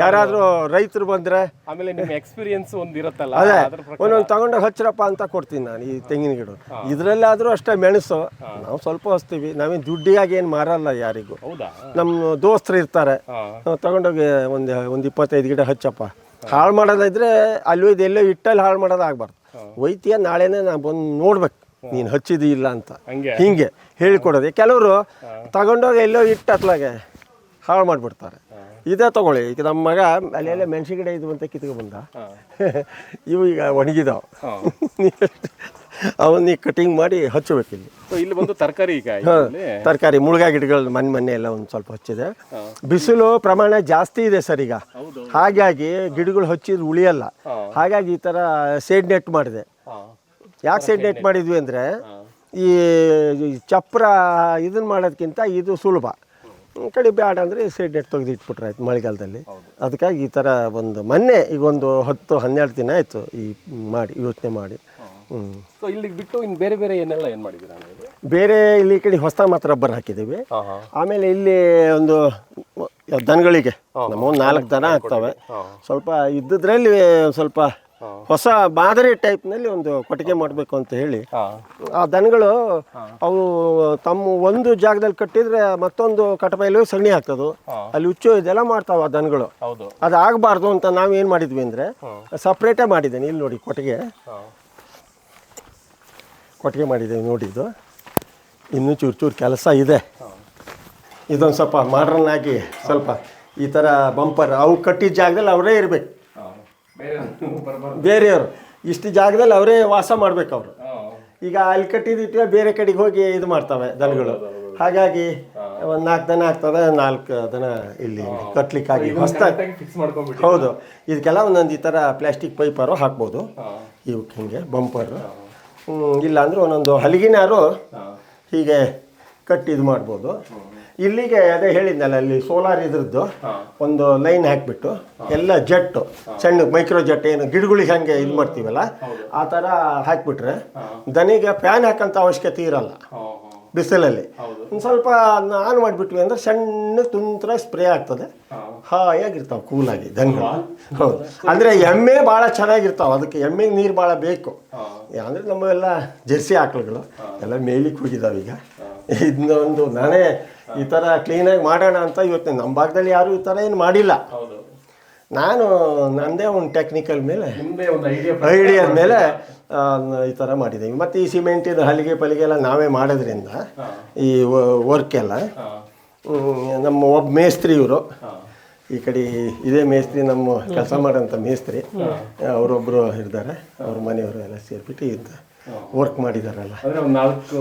S1: ಯಾರಾದರೂ ರೈತರು ಬಂದ್ರೆ
S2: ಆಮೇಲೆ ನಿಮ್ಮ ಎಕ್ಸ್ಪೀರಿಯನ್ಸ್ ಒಂದು ಇರುತ್ತಲ್ಲ
S1: ಅದೇ
S2: ಅದ್ರ ಪ್ರಕಾರ.
S1: ಒಂದೊಂದು ತಗೊಂಡೋಗಿ ಹಚ್ಚಿರಪ್ಪ ಅಂತ ಕೊಡ್ತೀನಿ ನಾನು ಈ ತೆಂಗಿನ ಗಿಡ ಇದರಲ್ಲಾದರೂ ಅಷ್ಟೇ ಮೆಣಸು. ನಾವು ಸ್ವಲ್ಪ ಹಚ್ತೀವಿ ನಾವೇನು ದುಡ್ಡಿಗಾಗಿ ಏನು ಮಾರಲ್ಲ ಯಾರಿಗೂ.
S2: ಹೌದಾ?
S1: ನಮ್ಮ ದೋಸ್ತರು ಇರ್ತಾರೆ. ನಾವು ತಗೊಂಡೋಗಿ ಒಂದು ಒಂದು ಇಪ್ಪತ್ತೈದು ಗಿಡ ಹಚ್ಚಪ್ಪ. ಹಾಳು ಮಾಡೋದಿದ್ರೆ ಅಲ್ಲಿ ಒಯ್ದು ಎಲ್ಲೋ ಇಟ್ಟಲ್ಲಿ ಹಾಳು ಮಾಡೋದಾಗಬಾರ್ದು ಒಯ್ತೀಯ ನಾಳೆನೇ ನಾನು ಬಂದು ನೋಡ್ಬೇಕು. ನೀನು ಹಚ್ಚಿದಿ ಇಲ್ಲ ಅಂತ.
S2: ಹಂಗೆ.
S1: ಹಿಂಗೆ ಹೇಳಿಕೊಡೋದು. ಕೆಲವರು ತಗೊಂಡೋಗಿ ಎಲ್ಲೋ ಇಟ್ಟು ಅತ್ಲಾಗೆ ಹಾಳು ಮಾಡಿಬಿಡ್ತಾರೆ. ಇದೇ ತಗೊಳ್ಳಿ. ಈಗ ನಮ್ಮ ಮಗ ಅಲ್ಲೆಲ್ಲ ಮೆಣಸಿನ ಗಿಡ ಇದು ಅಂತ ಕಿತ್ಕೊ ಬಂದ.
S2: ಹಾ.
S1: ಇವು ಈಗ ಒಣಗಿದಾವೆ. ಅವನ್ನ ಕಟಿಂಗ್ ಮಾಡಿ ಹಚ್ಚಬೇಕು ಇಲ್ಲಿ.
S2: ಇಲ್ಲಿ ಬಂದು ತರಕಾರಿ ಈಗ
S1: ತರಕಾರಿ ಮುಳುಗಾ ಗಿಡಗಳು ಮನೆ ಮನೆ ಎಲ್ಲ ಒಂದು ಸ್ವಲ್ಪ ಹಚ್ಚಿದೆ. ಬಿಸಿಲು ಪ್ರಮಾಣ ಜಾಸ್ತಿ ಇದೆ ಸರ್ ಈಗ. ಹಾಗಾಗಿ ಗಿಡಗಳು ಹಚ್ಚಿದ್ರೆ ಉಳಿಯಲ್ಲ. ಹಾಗಾಗಿ ಈ ಥರ ಸೇಡ್ ನೆಟ್ ಮಾಡಿದೆ. ಯಾಕೆ ಸೇಡ್ ನೆಟ್ ಮಾಡಿದ್ವಿ ಅಂದರೆ ಈ ಚಪ್ರ ಇದನ್ನ ಮಾಡೋದಕ್ಕಿಂತ ಇದು ಸುಲಭ. ಕಡೆ ಬೇಡ ಅಂದರೆ ಸೈಡ್ ನೆಟ್ ತೆಗೆದು ಇಟ್ಬಿಟ್ರೆ ಆಯ್ತು ಮಳೆಗಾಲದಲ್ಲಿ. ಅದಕ್ಕಾಗಿ ಈ ಥರ ಒಂದು ಮೊನ್ನೆ ಈಗ ಒಂದು ಹತ್ತು ಹನ್ನೆರಡು ದಿನ ಆಯಿತು ಈ ಮಾಡಿ ಯೋಚನೆ ಮಾಡಿ.
S2: ಸೊ ಇಲ್ಲಿ ಬಿಟ್ಟು ಇನ್ನು ಬೇರೆ ಬೇರೆ ಏನೆಲ್ಲ ಏನು ಮಾಡಿದ್ದೀರಾ
S1: ಬೇರೆ ಇಲ್ಲಿ ಈ ಕಡೆ ಹೊಸ ಮಾತ್ರ ರಬ್ಬರ್ ಹಾಕಿದ್ದೀವಿ. ಆಮೇಲೆ ಇಲ್ಲಿ ಒಂದು ದನಗಳಿಗೆ ನಮ್ಮ ನಾಲ್ಕು ದನ ಆಗ್ತವೆ. ಸ್ವಲ್ಪ ಇದ್ದದ್ರಲ್ಲಿ ಸ್ವಲ್ಪ ಹೊಸ ಮಾದರಿ ಟೈಪ್ನಲ್ಲಿ ಒಂದು ಕೊಟ್ಟಿಗೆ ಮಾಡಬೇಕು ಅಂತ ಹೇಳಿ. ಆ ದನಗಳು ಅವು ತಮ್ಮ ಒಂದು ಜಾಗದಲ್ಲಿ ಕಟ್ಟಿದ್ರೆ ಮತ್ತೊಂದು ಕಟಪೈಲು ಸಗಣಿ ಹಾಕ್ತದು. ಅಲ್ಲಿ ಹುಚ್ಚು ಇದೆಲ್ಲ ಮಾಡ್ತಾವ ಆ ದನಗಳು. ಅದು ಆಗಬಾರ್ದು ಅಂತ ನಾವು ಏನು ಮಾಡಿದ್ವಿ ಅಂದರೆ ಸಪ್ರೇಟೇ ಮಾಡಿದ್ದೇನೆ. ಇಲ್ಲಿ ನೋಡಿ ಕೊಟ್ಟಿಗೆ. ಕೊಟ್ಟಿಗೆ ಮಾಡಿದ್ದೇವೆ ನೋಡಿ ಇದು. ಇನ್ನೂ ಚೂರು ಚೂರು ಕೆಲಸ ಇದೆ. ಇದೊಂದು ಸ್ವಲ್ಪ ಮಾಡ್ರನ್ ಆಗಿ ಸ್ವಲ್ಪ ಈ ಥರ ಬಂಪರ್ ಅವು ಕಟ್ಟಿದ ಜಾಗದಲ್ಲಿ ಅವರೇ ಇರಬೇಕು. ಬೇರೆಯವರು. ಇಷ್ಟು ಜಾಗದಲ್ಲಿ ಅವರೇ ವಾಸ ಮಾಡ್ಬೇಕು ಅವರು ಈಗ ಅಲ್ಲಿ ಕಟ್ಟಿದಿಟ್ಟು ಬೇರೆ ಕಡೆಗೆ ಹೋಗಿ ಇದು ಮಾಡ್ತವೆ ದನಗಳು. ಹಾಗಾಗಿ ಒಂದು ನಾಲ್ಕು ದನ ಆಗ್ತದೆ ನಾಲ್ಕು ದನ ಇಲ್ಲಿ ಕಟ್ಲಿಕ್ಕಾಗಿ ಹೊಸ್ದಾಗಿ ಹೌದು. ಇದಕ್ಕೆಲ್ಲ ಒಂದೊಂದು ಈ ಥರ ಪ್ಲಾಸ್ಟಿಕ್ ಪೈಪಾರು ಹಾಕ್ಬೋದು. ಇವಕ್ಕೆ ಹಿಂಗೆ ಬಂಪರು. ಇಲ್ಲಾಂದ್ರೆ ಒಂದೊಂದು ಹಲಿಗಿನಾರು ಹೀಗೆ ಕಟ್ಟಿ ಇದು ಮಾಡ್ಬೋದು. ಇಲ್ಲಿಗೆ ಅದೇ ಹೇಳಿದ್ನಲ್ಲ ಅಲ್ಲಿ ಸೋಲಾರ್ ಇದ್ರದ್ದು ಒಂದು ಲೈನ್ ಹಾಕ್ಬಿಟ್ಟು ಎಲ್ಲ ಜಟ್ಟು ಸಣ್ಣ ಮೈಕ್ರೋ ಜಟ್ ಏನು ಗಿಡಗಳಿಗೆ ಹಂಗೆ ಇದು ಮಾಡ್ತೀವಲ್ಲ ಆ ಥರ ಹಾಕ್ಬಿಟ್ರೆ ದನಿಗೆ ಫ್ಯಾನ್ ಹಾಕಂತ ಅವಶ್ಯಕತೆ ಇರಲ್ಲ. ಬಿಸಿಲಲ್ಲಿ. ಒಂದು ಸ್ವಲ್ಪ ಆನ್ ಮಾಡಿಬಿಟ್ವಿ ಅಂದ್ರೆ ಸಣ್ಣ ತುಂತ್ರ ಸ್ಪ್ರೇ ಆಗ್ತದೆ. ಹಾಯಾಗಿರ್ತಾವೆ ಕೂಲಾಗಿ ದನಗಳು ಹೌದು. ಅಂದರೆ ಎಮ್ಮೆ ಭಾಳ ಚೆನ್ನಾಗಿರ್ತಾವೆ ಅದಕ್ಕೆ ಎಮ್ಮೆಗೆ ನೀರು ಭಾಳ ಬೇಕು. ಅಂದ್ರೆ ನಮ್ಮೆಲ್ಲ ಜೆರ್ಸಿ ಆಕಳುಗಳು ಎಲ್ಲ ಮೇಲಿಕ್ಕೆ ಹೋಗಿದ್ದಾವೆ ಈಗ. ಇದನ್ನೊಂದು ನಾನೇ ಈ ಥರ ಕ್ಲೀನಾಗಿ ಮಾಡೋಣ ಅಂತ ಇವತ್ತು ನಮ್ಮ ಭಾಗದಲ್ಲಿ ಯಾರು ಈ ಥರ ಏನು ಮಾಡಿಲ್ಲ. ನಾನು ನನ್ನದೇ ಒಂದು ಟೆಕ್ನಿಕಲ್ ಮೇಲೆ ಐಡಿಯಾದ ಮೇಲೆ ಈ ಥರ ಮಾಡಿದ್ದೀವಿ ಮತ್ತು ಈ ಸಿಮೆಂಟಿನ ಹಲಿಗೆ ಪಲಿಗೆ ಎಲ್ಲ ನಾವೇ ಮಾಡೋದ್ರಿಂದ ಈ ವರ್ಕ್ ಎಲ್ಲ. ನಮ್ಮ ಒಬ್ಬ ಮೇಸ್ತ್ರಿ ಇವರು. ಈ ಕಡೆ ಇದೇ ಮೇಸ್ತ್ರಿ ನಮ್ಮ ಕೆಲಸ ಮಾಡೋಂಥ ಮೇಸ್ತ್ರಿ. ಅವರೊಬ್ಬರು ಇದ್ದಾರೆ. ಅವ್ರ ಮನೆಯವರು ಎಲ್ಲ ಸೇರಿಬಿಟ್ಟು ಇದ್ದ ವರ್ಕ್ ಮಾಡಿದಾರಲ್ಲ.
S2: ನಾಲ್ಕು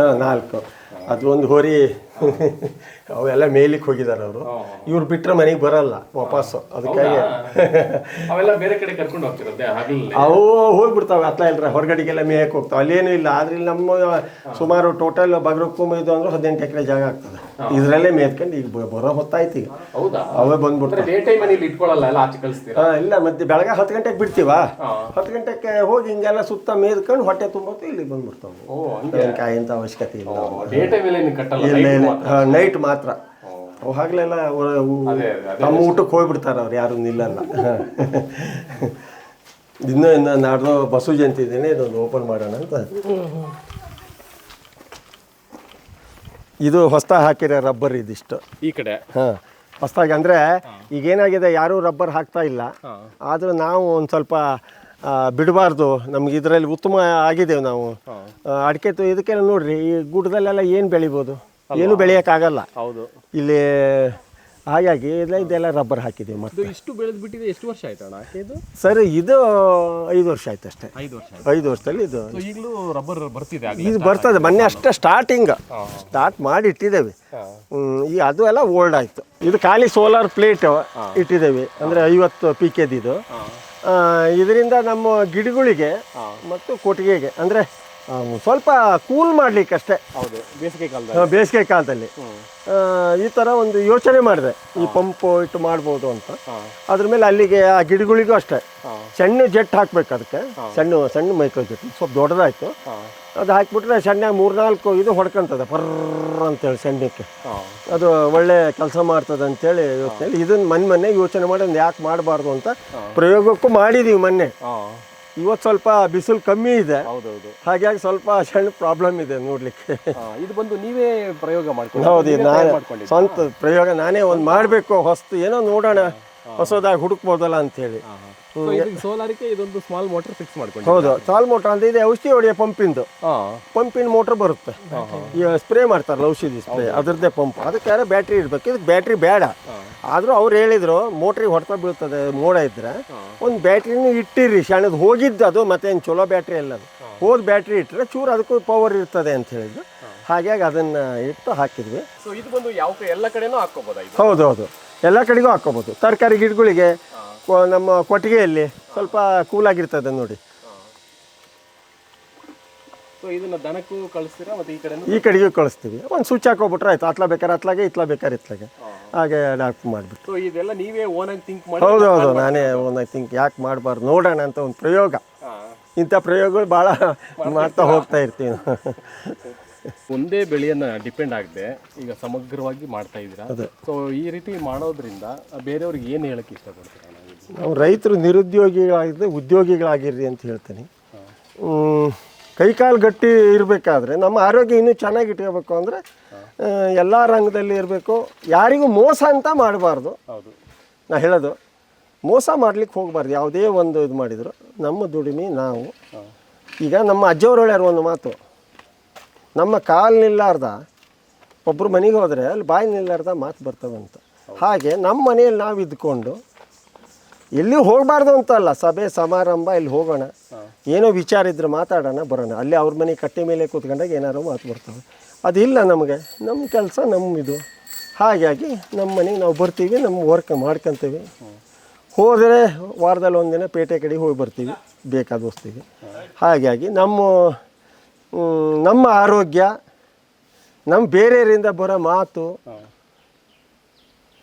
S1: ಹಾಂ ನಾಲ್ಕು. ಅದು ಒಂದು ಹೋರಿ. ಅವೆಲ್ಲ ಮೇಲಿಕ್ಕೆ ಹೋಗಿದ್ದಾರೆ ಅವರು. ಇವ್ರು ಬಿಟ್ಟರೆ ಮನೆಗೆ ಬರಲ್ಲ ವಾಪಸ್ ಅದಕ್ಕಾಗಿ
S2: ಅವೆಲ್ಲ ಬೇರೆ ಕಡೆ ಕರ್ಕೊಂಡು ಹೋಗ್ತಿರುತ್ತೆ
S1: ಅವು ಹೋಗ್ಬಿಡ್ತಾವೆ ಅತ್ಲ ಇಲ್ಲರ ಹೊರಗಡೆಗೆಲ್ಲ ಮೇಯಕ್ಕೆ ಹೋಗ್ತಾವೆ. ಅಲ್ಲೇನು ಇಲ್ಲ ಆದ್ರೆ ಇಲ್ಲಿ ನಮ್ಮ ಸುಮಾರು ಟೋಟಲ್ ಬಗ್ರಕ್ಕೂ ಇದು ಅಂದ್ರೆ ಹದಿನೆಂಟು ಎಕರೆ ಜಾಗ ಆಗ್ತದೆ. ಇದರಲ್ಲೇ ಮೇಯ್ಕೊಂಡು ಈಗ ಬರೋ ಹೊತ್ತಾಯ್ತು ಈಗ.
S2: ಹೌದಾ?
S1: ಅವೇ
S2: ಬಂದ್ಬಿಡ್ತಾರೆ
S1: ಹಾಂ ಇಲ್ಲ ಮತ್ತೆ ಬೆಳಗ್ಗೆ ಹತ್ತು ಗಂಟೆಗೆ ಬಿಡ್ತೀವ. ಹತ್ತು ಗಂಟೆಗೆ ಹೋಗಿ ಹಿಂಗೆಲ್ಲ ಸುತ್ತ ಮೇಯ್ಕೊಂಡು ಹೊಟ್ಟೆ ತುಂಬತ್ತು ಇಲ್ಲಿ ಬಂದ್ಬಿಡ್ತಾವೆ. ಅವಶ್ಯಕತೆ ಇಲ್ಲ. ಇಲ್ಲ. ನೈಟ್ ಮಾತ್ರ. ಅವು ಹಾಗಲೆಲ್ಲ. ತಮ್ಮ ಊಟಕ್ಕೆ ಹೋಗ್ಬಿಡ್ತಾರೆ ಅವ್ರು ಯಾರು ನಿಲ್ಲಲ್ಲ ಇನ್ನೂ ಇನ್ನು ನಾಡ್ದು ಬಸವ ಜಯಂತಿ ಇದ್ದೀನಿ ಇದೊಂದು ಓಪನ್ ಮಾಡೋಣ ಅಂತ. ಇದು ಹೊಸ್ತ ಹಾಕಿರೋ ರಬ್ಬರ್ ಇದಿಷ್ಟು.
S2: ಈ ಕಡೆ?
S1: ಹಾಂ. ಹೊಸ್ದಾಗಿ ಅಂದರೆ ಈಗೇನಾಗಿದೆ ಯಾರೂ ರಬ್ಬರ್ ಹಾಕ್ತಾ ಇಲ್ಲ. ಆದರೂ ನಾವು ಒಂದು ಸ್ವಲ್ಪ ಬಿಡಬಾರ್ದು. ನಮ್ಗೆ ಇದರಲ್ಲಿ ಉತ್ತಮ ಆಗಿದ್ದೇವೆ ನಾವು. ಅಡಿಕೆ ತು- ಇದಕ್ಕೆಲ್ಲ ನೋಡ್ರಿ ಈ ಗುಡ್ಡದಲ್ಲೆಲ್ಲ ಏನು ಬೆಳಿಬೋದು? ಏನು ಬೆಳೆಯೋಕ್ಕಾಗಲ್ಲ.
S2: ಹೌದು.
S1: ಇಲ್ಲಿ ಹಾಗಾಗಿ ಇಲ್ಲ ಇದೆಲ್ಲ ರಬ್ಬರ್ ಹಾಕಿದ್ದೀವಿ ಮತ್ತೆ.
S2: ಇದು ಇಷ್ಟು ಬೆಳೆದು ಬಿಟ್ಟಿದೆ ಎಷ್ಟು ವರ್ಷ ಆಯ್ತಣ್ಣ ಇದು?
S1: ಸರ್ ಇದು ಐದು ವರ್ಷ ಆಯ್ತು ಅಷ್ಟೇ.
S2: ಐದು ವರ್ಷ ಆಯ್ತು.
S1: ಐದು ವರ್ಷದಲ್ಲಿ ಇದು.
S2: ಸೊ ಈಗಲೂ ರಬ್ಬರ್ ಬರ್ತಿದೆ
S1: ಇದು ಬರ್ತದೆ ಮೊನ್ನೆ ಅಷ್ಟೇ ಸ್ಟಾರ್ಟಿಂಗ್ ಸ್ಟಾರ್ಟ್ ಮಾಡಿ ಇಟ್ಟಿದ್ದೇವೆ ಈ ಅದು ಎಲ್ಲ ಓಲ್ಡ್ ಆಯಿತು. ಇದು ಖಾಲಿ ಸೋಲಾರ್ ಪ್ಲೇಟ್ ಇಟ್ಟಿದ್ದೇವೆ ಅಂದರೆ ಐವತ್ತು ಪಿ ಕೆದಿದು ಇದರಿಂದ ನಮ್ಮ ಗಿಡಗಳಿಗೆ ಮತ್ತು ಕೊಟ್ಟಿಗೆಗೆ ಅಂದರೆ ಸ್ವಲ್ಪ ಕೂಲ್ ಮಾಡ್ಲಿಕ್ಕೆ ಅಷ್ಟೇ
S2: ಹೌದು ಬೇಸಿಗೆ ಕಾಲದಲ್ಲಿ.
S1: ಬೇಸಿಗೆ ಕಾಲದಲ್ಲಿ. ಈ ಥರ ಒಂದು ಯೋಚನೆ ಮಾಡಿದೆ. ಈ ಪಂಪು ಇಟ್ಟು ಮಾಡ್ಬೋದು ಅಂತ. ಅದ್ರ ಮೇಲೆ ಅಲ್ಲಿಗೆ ಆ ಗಿಡಗಳಿಗೂ ಅಷ್ಟೇ. ಸಣ್ಣ ಜೆಟ್ ಹಾಕ್ಬೇಕು ಅದಕ್ಕೆ. ಸಣ್ಣ ಸಣ್ಣ ಮೈಕ್ರೋ ಜೆಟ್. ಸ್ವಲ್ಪ ದೊಡ್ಡದಾಯ್ತು. ಅದು ಹಾಕ್ಬಿಟ್ರೆ ಸಣ್ಣ ಮೂರ್ನಾಲ್ಕು ಇದು ಹೊಡ್ಕೊಂತದೆ. ಪರ್ರ ಅಂತೇಳಿ ಸಣ್ಣಕ್ಕೆ. ಅದು ಒಳ್ಳೆ ಕೆಲಸ ಮಾಡ್ತದೆ ಅಂತೇಳಿ ಯೋಚನೆ. ಇದನ್ನ ಮನ್ ಮೊನ್ನೆ ಯೋಚನೆ ಮಾಡಿ ಒಂದು ಯಾಕೆ ಮಾಡಬಾರ್ದು ಅಂತ ಪ್ರಯೋಗಕ್ಕೂ ಮಾಡಿದೀವಿ ಮೊನ್ನೆ. ಇವತ್ತು ಸ್ವಲ್ಪ ಬಿಸಿಲು ಕಮ್ಮಿ ಇದೆ.
S2: ಹೌದೌದು.
S1: ಹಾಗಾಗಿ ಸ್ವಲ್ಪ ಸಣ್ಣ ಪ್ರಾಬ್ಲಮ್ ಇದೆ ನೋಡ್ಲಿಕ್ಕೆ.
S2: ಇದು ಬಂದು ನೀವೇ ಪ್ರಯೋಗ ಮಾಡ್ಕೊಂಡು
S1: ಹೌದು ನಾನು ಸ್ವಂತ ಪ್ರಯೋಗ ನಾನೇ ಒಂದು ಮಾಡಬೇಕು ಹೊಸ್ತು ಏನೋ ನೋಡೋಣ. ಹೊಸದಾಗಿ ಹುಡುಕ್ಬೋದಲ್ಲ ಅಂತೇಳಿ.
S2: ಸೋಲಾರಿಗೆ ಇದೊಂದು ಸ್ಮಾಲ್ ಮೋಟರ್ ಫಿಕ್ಸ್ ಮಾಡ್ಕೊಂಡು
S1: ಹೌದು ಸಾಲ್ ಮೋಟರ್ ಅಂತ ಇದೆ ಔಷಧಿ ಹೊಡೆಯ ಪಂಪಿಂದು ಪಂಪಿನ ಮೋಟರ್ ಬರುತ್ತೆ. ಈ ಸ್ಪ್ರೇ ಮಾಡ್ತಾರಲ್ಲ ಔಷಧಿ ಸ್ಪ್ರೇ ಅದರದ್ದೇ ಪಂಪ್ ಅದಕ್ಕೆ ಬ್ಯಾಟ್ರಿ ಇರ್ಬೇಕು ಇದಕ್ಕೆ ಬ್ಯಾಟ್ರಿ ಬೇಡ. ಆದರೂ ಅವ್ರು ಹೇಳಿದ್ರು ಮೋಟ್ರಿಗೆ ಹೊಡೆತ ಬೀಳ್ತದೆ ಮೋಡ ಇದ್ರೆ ಒಂದು ಬ್ಯಾಟ್ರಿನೂ ಇಟ್ಟಿರಿ. ಶಾಣದ ಹೋಗಿದ್ದು ಅದು ಮತ್ತೆ ಏನು ಚಲೋ ಬ್ಯಾಟ್ರಿ ಅಲ್ಲ ಅದು. ಹೋದ ಬ್ಯಾಟ್ರಿ ಇಟ್ಟರೆ ಚೂರು ಅದಕ್ಕೂ ಪವರ್ ಇರ್ತದೆ ಅಂತ ಹೇಳಿದ್ರು. ಹಾಗಾಗಿ ಅದನ್ನು ಇಟ್ಟು ಹಾಕಿದ್ವಿ.
S2: ಸೊ ಇದು ಬಂದು ಯಾವ ಎಲ್ಲ ಕಡೆನೂ ಹಾಕೋಬೋದಾ ಇದು?
S1: ಹೌದು ಹೌದು. ಎಲ್ಲ ಕಡೆಗೂ ಹಾಕ್ಕೋಬೋದು. ತರಕಾರಿ ಗಿಡಗಳಿಗೆ ನಮ್ಮ ಕೊಟ್ಟಿಗೆಯಲ್ಲಿ ಸ್ವಲ್ಪ ಕೂಲಾಗಿರ್ತದೆ ನೋಡಿ.
S2: ಸೊ ಇದನ್ನ ದನಕ್ಕೂ ಕಳಿಸ್ತೀರಾ ಮತ್ತೆ ಈ ಕಡೆ
S1: ಈ ಕಡೆಗೂ ಕಳಿಸ್ತೀವಿ. ಒಂದು ಸ್ವಿಚ್ ಹಾಕೋಬಿಟ್ರೆ ಆಯ್ತು. ಅತ್ಲ ಬೇಕಾದ್ರೆ ಅತ್ಲಾಗೆ ಇತ್ಲ ಬೇಕಾದ್ರೆ ಇತ್ಲಾಗೆ. ಹಾಗೆ ಡಾಕ್ ಮಾಡಿಬಿಟ್ಟು.
S2: ಇದೆಲ್ಲ ನೀವೇ ಓನ್ ಆಗಿ ಥಿಂಕ್ ಮಾಡಿ
S1: ಹೌದು ಹೌದು. ನಾನೇ ಓನ್ ಐ ಥಿಂಕ್ ಯಾಕೆ ಮಾಡಬಾರ್ದು? ನೋಡೋಣ ಅಂತ ಒಂದು ಪ್ರಯೋಗ. ಇಂಥ ಪ್ರಯೋಗಗಳು ಭಾಳ ಮಾಡ್ತಾ ಹೋಗ್ತಾ ಇರ್ತೀವಿ
S2: ಒಂದೇ ಬೆಳೆಯನ್ನ ಡಿಪೆಂಡ್ ಆಗದೆ ಈಗ ಸಮಗ್ರವಾಗಿ ಮಾಡ್ತಾ ಇದ್ದೀರಾ? ಸೊ ಈ ರೀತಿ ಮಾಡೋದ್ರಿಂದ ಬೇರೆಯವ್ರಿಗೆ ಏನು ಹೇಳಕ್ಕೆ ಇಷ್ಟಪಡ್ತೀರಾ ನಾವು
S1: ರೈತರು ನಿರುದ್ಯೋಗಿಗಳಾಗಿದ್ದರೆ ಉದ್ಯೋಗಿಗಳಾಗಿರ್ರಿ ಅಂತ ಹೇಳ್ತೀನಿ. ಕೈಕಾಲು ಗಟ್ಟಿ ಇರಬೇಕಾದ್ರೆ ನಮ್ಮ ಆರೋಗ್ಯ ಇನ್ನೂ ಚೆನ್ನಾಗಿ ಇಟ್ಕೋಬೇಕು ಅಂದರೆ ಎಲ್ಲ ರಂಗದಲ್ಲಿ ಇರಬೇಕು. ಯಾರಿಗೂ ಮೋಸ ಅಂತ ಮಾಡಬಾರ್ದು.
S2: ಹೌದು.
S1: ನಾ ಹೇಳೋದು ಮೋಸ ಮಾಡ್ಲಿಕ್ಕೆ ಹೋಗಬಾರ್ದು. ಯಾವುದೇ ಒಂದು ಇದು ಮಾಡಿದ್ರು ನಮ್ಮ ದುಡಿಮೆ ನಾವು. ಈಗ ನಮ್ಮ ಅಜ್ಜವ್ರು ಹೇಳ್ಯಾರ ಒಂದು ಮಾತು ನಮ್ಮ ಕಾಲು ನಿಲ್ಲಾರ್ದ ಒಬ್ಬರು ಮನೆಗೆ ಹೋದರೆ ಅಲ್ಲಿ ಬಾಯಿ ನಿಲ್ಲಾರ್ದ ಮಾತು ಬರ್ತವಂತ. ಹಾಗೆ ನಮ್ಮ ಮನೆಯಲ್ಲಿ ನಾವು ಇದ್ಕೊಂಡು ಎಲ್ಲಿ ಹೋಗಬಾರ್ದು ಅಂತಲ್ಲ, ಸಭೆ, ಸಮಾರಂಭ, ಇಲ್ಲಿ ಹೋಗೋಣ. ಏನೋ ವಿಚಾರ ಇದ್ರೆ ಮಾತಾಡೋಣ, ಬರೋಣ. ಅಲ್ಲಿ ಅವ್ರ ಮನೆ ಕಟ್ಟೆ ಮೇಲೆ ಕೂತ್ಕೊಂಡಾಗ ಏನಾರು ಮಾತು ಬರ್ತವೆ ಅದಿಲ್ಲ ನಮಗೆ. ನಮ್ಮ ಕೆಲಸ ನಮ್ಮ ಇದು. ಹಾಗಾಗಿ ನಮ್ಮ ಮನೆಗೆ ನಾವು ಬರ್ತೀವಿ ನಮ್ಮ ವರ್ಕ್ ಮಾಡ್ಕೊತೀವಿ. ಹೋದರೆ ವಾರದಲ್ಲಿ ಒಂದಿನ ಪೇಟೆ ಕಡೆ ಹೋಗಿ ಬರ್ತೀವಿ, ಬೇಕಾದ ಹಾಗಾಗಿ ನಮ್ಮ ನಮ್ಮ ಆರೋಗ್ಯ ನಮ್ಮ ಬೇರೆಯವರಿಂದ ಬರೋ ಮಾತು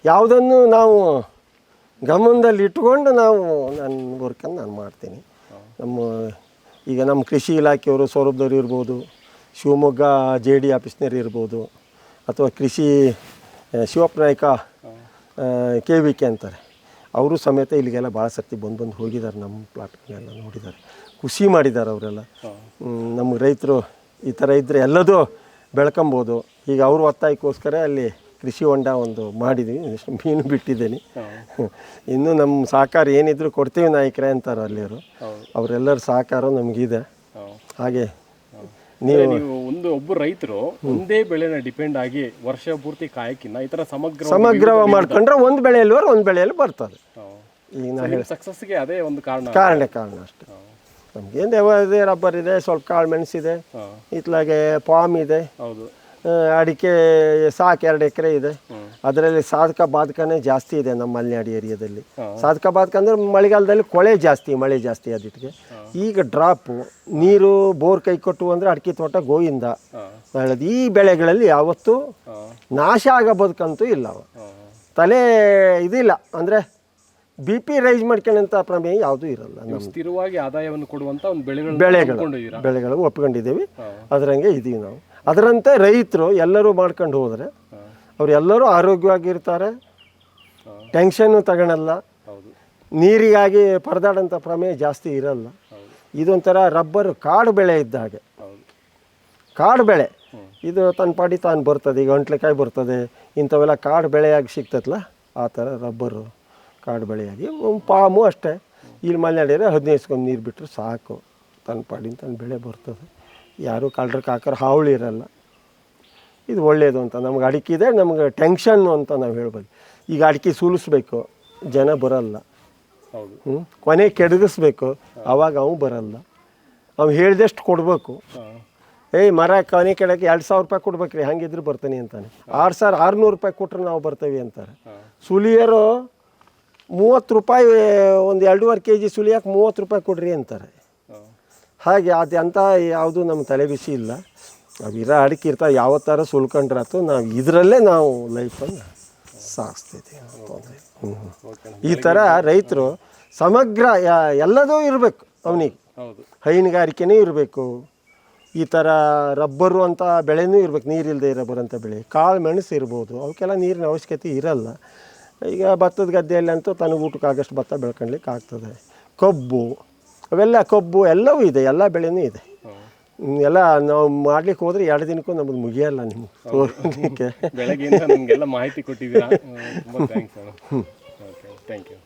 S1: ಯಾವುದನ್ನು ನಾವು ಗಮನದಲ್ಲಿ ಇಟ್ಕೊಂಡು ನಾವು ನನ್ನ ವರ್ಕನ್ನು ನಾನು ಮಾಡ್ತೀನಿ. ನಮ್ಮ ಈಗ ನಮ್ಮ ಕೃಷಿ ಇಲಾಖೆಯವರು ಸೌರಭದವ್ರು ಇರ್ಬೋದು ಶಿವಮೊಗ್ಗ ಜೆ ಡಿ ಆಫೀಸ್ನವ್ರು ಇರ್ಬೋದು ಅಥವಾ ಕೃಷಿ Shivappa Naik K V K ಅಂತಾರೆ. ಅವರು ಸಮೇತ ಇಲ್ಲಿಗೆಲ್ಲ ಭಾಳ ಸರ್ತಿ ಬಂದು ಬಂದು ಹೋಗಿದ್ದಾರೆ ನಮ್ಮ ಪ್ಲಾಟ್ಗೆಲ್ಲ ನೋಡಿದ್ದಾರೆ. ಖುಷಿ ಮಾಡಿದ್ದಾರೆ ಅವರೆಲ್ಲ. ನಮ್ಮ ರೈತರು ಈ ಥರ ಇದ್ದರೆ ಎಲ್ಲದೂ ಬೆಳ್ಕೊಬೋದು. ಈಗ ಅವ್ರ ಒತ್ತಾಯಕ್ಕೋಸ್ಕರ ಅಲ್ಲಿ ಕೃಷಿ ಹೊಂಡ ಒಂದು ಮಾಡಿದ್ದೀನಿ ಮೀನು ಬಿಟ್ಟಿದ್ದೀನಿ. ಇನ್ನು ನಮ್ಮ ಸಹಕಾರ ಏನಿದ್ರು ಕೊಡ್ತೀವಿ ನಾಯಕರೇ ಅಂತಾರೆ ಅಲ್ಲಿಯವರು ಅವರೆಲ್ಲರ ಸಹಕಾರ ನಮಗಿದೆ. ಹಾಗೆ ನೀವು
S2: ಒಂದು ಒಬ್ಬ ರೈತರು ಒಂದೇ ಬೆಳೆನ ಡಿಪೆಂಡ್ ಆಗಿ ವರ್ಷ ಪೂರ್ತಿ ಕಾಯಕ್ಕಿನ್ನ ಈ ತರ ಸಮಗ್ರ
S1: ಸಮಗ್ರ ಮಾಡ್ಕೊಂಡ್ರೆ ಒಂದು ಬೆಳೆಯಲ್ಲಿ ಒಂದು ಬೆಳೆಯಲ್ಲಿ ಬರ್ತದೆ. ಈಗ ನಾನು
S2: ಸಕ್ಸಸ್ಗೆ ಅದೇ ಒಂದು ಕಾರಣ.
S1: ಕಾರಣ ಕಾರಣ ಅಷ್ಟೇ. ನಮಗೇನು ದೇವ ಇದೆ ರಬ್ಬರ್ ಇದೆ ಸ್ವಲ್ಪ ಕಾಳು ಮೆಣಸಿದೆ. ಇತ್ಲಾಗೆ ಪಾಮ್ ಇದೆ ಅಡಿಕೆ ಸಾಕು ಎರಡು ಎಕರೆ ಇದೆ. ಅದರಲ್ಲಿ ಸಾಧಕ ಬಾಧಕನೇ ಜಾಸ್ತಿ ಇದೆ ನಮ್ಮ ಮಲೆನಾಡು ಏರಿಯಾದಲ್ಲಿ. ಸಾಧಕ ಬಾಧಕ ಅಂದ್ರೆ ಮಳೆಗಾಲದಲ್ಲಿ ಕೊಳೆ ಜಾಸ್ತಿ ಮಳೆ ಜಾಸ್ತಿ ಅದಿಟ್ಟಿಗೆ ಈಗ ಡ್ರಾಪು ನೀರು ಬೋರ್ ಕೈ ಕೊಟ್ಟು ಅಂದರೆ ಅಡಿಕೆ ತೋಟ ಗೋವಿಂದ. ಹೇಳೋದು ಈ ಬೆಳೆಗಳಲ್ಲಿ ಯಾವತ್ತೂ ನಾಶ ಆಗೋ ಬದುಕಂತೂ ಇಲ್ಲ ತಲೆ ಇದಿಲ್ಲ. ಅಂದರೆ ಬಿ ಪಿ ರೈಸ್ ಮಾಡ್ಕೊಳ್ಳೋಂಥ ಪ್ರಮೇಯ ಯಾವುದೂ ಇರಲ್ಲ
S2: ನೀವು ಸ್ಥಿರವಾಗಿ ಆದಾಯವನ್ನು ಕೊಡುವಂತ ಒಂದು ಬೆಳೆಗಳನ್ನ
S1: ಬೆಳೆಗಳು? ಬೆಳೆಗಳು ಒಪ್ಕೊಂಡಿದ್ದೀವಿ. ಅದರಂಗೆ ಇದ್ದೀವಿ ನಾವು. ಅದರಂತೆ ರೈತರು ಎಲ್ಲರೂ ಮಾಡ್ಕೊಂಡು ಹೋದರೆ ಅವರೆಲ್ಲರೂ ಆರೋಗ್ಯವಾಗಿರ್ತಾರೆ. ಟೆನ್ಷನ್ನು ತಗೊಳಲ್ಲ.
S2: ಹೌದು.
S1: ನೀರಿಗಾಗಿ ಪರದಾಡೋಂಥ ಪ್ರಮೇಯ ಜಾಸ್ತಿ ಇರಲ್ಲ. ಇದೊಂಥರ ರಬ್ಬರ್ ಕಾಡು ಬೆಳೆ ಇದ್ದ ಹಾಗೆ.
S2: ಹೌದು.
S1: ಕಾಡು ಬೆಳೆ. ಇದು ತನ್ನ ಪಾಡಿ ತಾನು ಬರ್ತದೆ ಈಗ ಅಂಟ್ಲೆಕಾಯಿ ಬರ್ತದೆ ಇಂಥವೆಲ್ಲ ಕಾಡು ಬೆಳೆಯಾಗಿ ಸಿಗ್ತದಲ್ಲ ಆ ಥರ ರಬ್ಬರು. ಕಾಡು ಬೆಳೆಯಾಗಿ ಪಾಮು ಅಷ್ಟೇ. ಇಲ್ಲಿ ಮಲೆನಾಡಿದ್ರೆ ಹದಿನೈದು ಸ್ಕೊಂಡ್ ನೀರು ಬಿಟ್ಟರೆ ಸಾಕು. ತನ್ನ ಪಾಡಿನ ತನ್ನ ಬೆಳೆ ಬರ್ತದೆ. ಯಾರೂ ಕಳ್ಳರ ಹಾಕೋರು ಹಾವಳಿ ಇರಲ್ಲ. ಇದು ಒಳ್ಳೆಯದು ಅಂತ ನಮ್ಗೆ ಅಡಿಕೆ ಇದೆ ನಮ್ಗೆ ಟೆನ್ಷನ್ನು ಅಂತ ನಾವು ಹೇಳ್ಬೋದು. ಈಗ ಅಡಿಕೆ ಸೂಲಿಸ್ಬೇಕು ಜನ ಬರಲ್ಲ. ಹ್ಞೂ ಕೊನೆ ಕೆಡಗಿಸ್ಬೇಕು ಅವಾಗ ಅವು ಬರಲ್ಲ. ಅವ್ನು ಹೇಳ್ದಷ್ಟು ಕೊಡಬೇಕು. ಏಯ್ ಮರ ಕೊನೆ ಕೆಡಕ್ಕೆ ಎರಡು ಸಾವಿರ ರೂಪಾಯಿ ಕೊಡ್ಬೇಕ್ರಿ ಹಂಗಿದ್ರೆ ಬರ್ತಾನೆ ಅಂತಾನೆ. ಆರು ಸಾವಿರ ಆರುನೂರು ರೂಪಾಯಿ ಕೊಟ್ರೆ ನಾವು ಬರ್ತೇವೆ ಅಂತಾರೆ. ಸುಲಿಯರು ಮೂವತ್ತು ರೂಪಾಯಿ ಒಂದು ಎರಡೂವರೆ ಕೆ ಜಿ ಸುಲಿಯಕ್ಕೆ ಮೂವತ್ತು ರೂಪಾಯಿ ಕೊಡ್ರಿ ಅಂತಾರೆ. ಹಾಗೆ ಅದು ಅಂತ ಯಾವುದು ನಮ್ಮ ತಲೆ ಬಿಸಿ ಇಲ್ಲ. ನಾವು ಇರೋ ಅಡಿಕೆ ಇರ್ತಾವೆ ಯಾವತ್ತಾರ ಸುಲ್ಕೊಂಡ್ರಾತು ನಾವು ಇದರಲ್ಲೇ ನಾವು ಲೈಫನ್ನು ಸಾಗಿಸ್ತಿದ್ದೀವಿ ಈ ಥರ ರೈತರು ಸಮಗ್ರ ಎಲ್ಲದೂ ಇರಬೇಕು ಅವನಿಗೆ.
S2: ಹೈನುಗಾರಿಕೆನೇ
S1: ಹೈನುಗಾರಿಕೆನೂ ಇರಬೇಕು. ಈ ಥರ ರಬ್ಬರು ಅಂತ ಬೆಳೆನೂ ಇರ್ಬೇಕು ನೀರಿಲ್ಲದೆ ರಬ್ಬರ್ ಅಂತ ಬೆಳೆ. ಕಾಳು ಮೆಣಸು ಇರ್ಬೋದು ಅವಕ್ಕೆಲ್ಲ ನೀರಿನ ಅವಶ್ಯಕತೆ ಇರಲ್ಲ. ಈಗ ಭತ್ತದ ಗದ್ದೆಯಲ್ಲಿ ಅಂತೂ ತನಗೆ ಊಟಕ್ಕೆ ಆಗಷ್ಟು ಭತ್ತ ಬೆಳ್ಕೊಳ್ಲಿಕ್ಕೆ ಆಗ್ತದೆ. ಕಬ್ಬು ಅವೆಲ್ಲ ಕಬ್ಬು ಎಲ್ಲವೂ ಇದೆ ಎಲ್ಲ ಬೆಳೆನೂ ಇದೆ. ಎಲ್ಲ ನಾವು ಮಾಡ್ಲಿಕ್ಕೆ ಹೋದ್ರೆ ಎರಡು ದಿನಕ್ಕೂ ನಮ್ದು ಮುಗಿಯಲ್ಲ ನಿಮ್ಗೆ ತೋರಿಸಲಿಕ್ಕೆ
S2: ಮಾಹಿತಿ ಕೊಟ್ಟಿದ್ದೀರಾ? Thank you